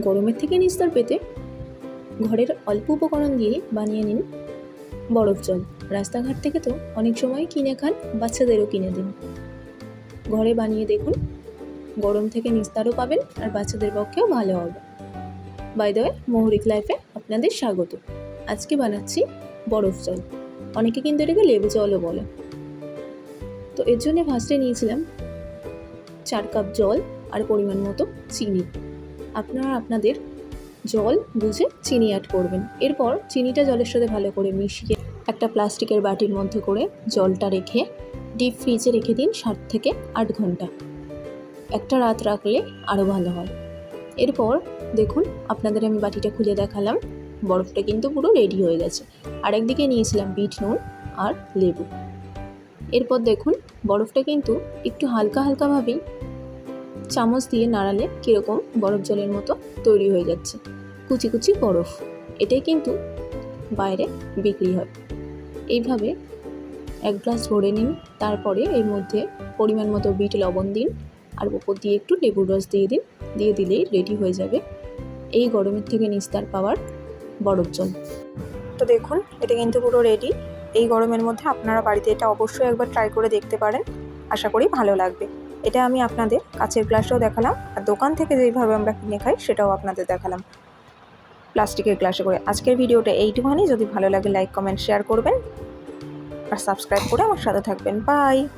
গরমের থেকে নিস্তার পেতে ঘরের অল্প উপকরণ দিয়ে বানিয়ে নিন বরফ জল। রাস্তাঘাট থেকে তো অনেক সময় কিনে খান, বাচ্চাদেরও কিনে দিন। ঘরে বানিয়ে দেখুন, গরম থেকে নিস্তারও পাবেন আর বাচ্চাদের পক্ষেও ভালো হবে। বাই দ্য মৌরিক লাইফে আপনাদের স্বাগত। আজকে বানাচ্ছি বরফ জল। অনেকে কিন্তু এটাকে লেবু জলও বলে। তো এর জন্য ফার্স্টে নিয়েছিলাম চার কাপ জল আর পরিমাণ মতো চিনি। আপনারা আপনাদের জল বুঝে চিনি অ্যাড করবেন। এরপর চিনিটা জলের সাথে ভালো করে মিশিয়ে একটা প্লাস্টিকের বাটির মধ্যে করে জলটা রেখে ডিপ ফ্রিজে রেখে দিন সাত থেকে আট ঘণ্টা। একটা রাত রাখলে আরও ভালো হয়। এরপর দেখুন, আপনাদের আমি বাটিটা খুলে দেখালাম। বরফটা কিন্তু পুরো রেডি হয়ে গেছে। আর একদিকে নিয়েছিলাম বিট নুন আর লেবু। এরপর দেখুন, বরফটা কিন্তু একটু হালকা হালকাভাবেই চামচ দিয়ে নাড়ালে কীরকম বরফ জলের মতো তৈরি হয়ে যাচ্ছে। কুচি কুচি বরফ। এটাই কিন্তু বাইরে বিক্রি হয়। এইভাবে এক গ্লাস ভরে নিন, তারপরে এর মধ্যে পরিমাণ মতো বিট লবণ দিন আর ওপর দিয়ে একটু লেবুর রস দিয়ে দিন, দিয়ে দিলেই রেডি হয়ে যাবে এই গরমের থেকে নিস্তার পাওয়ার বরফ জল। তো দেখুন, এটা কিন্তু পুরো রেডি এই গরমের মধ্যে আপনারা বাড়িতে এটা অবশ্যই একবার ট্রাই করে দেখতে পারেন। আশা করি ভালো লাগবে। এটা আমি আপনাদের কাছের গ্লাসেও দেখালাম, আর দোকান থেকে যেইভাবে আমরা কিনে খাই সেটাও আপনাদের দেখালাম। প্লাস্টিকের গ্লাসে করে। আজকের ভিডিওটা এইটুখানি। যদি ভালো লাগে, লাইক, কমেন্ট, শেয়ার করবেন। আর সাবস্ক্রাইব করে আমার সাথে থাকবেন। বাই!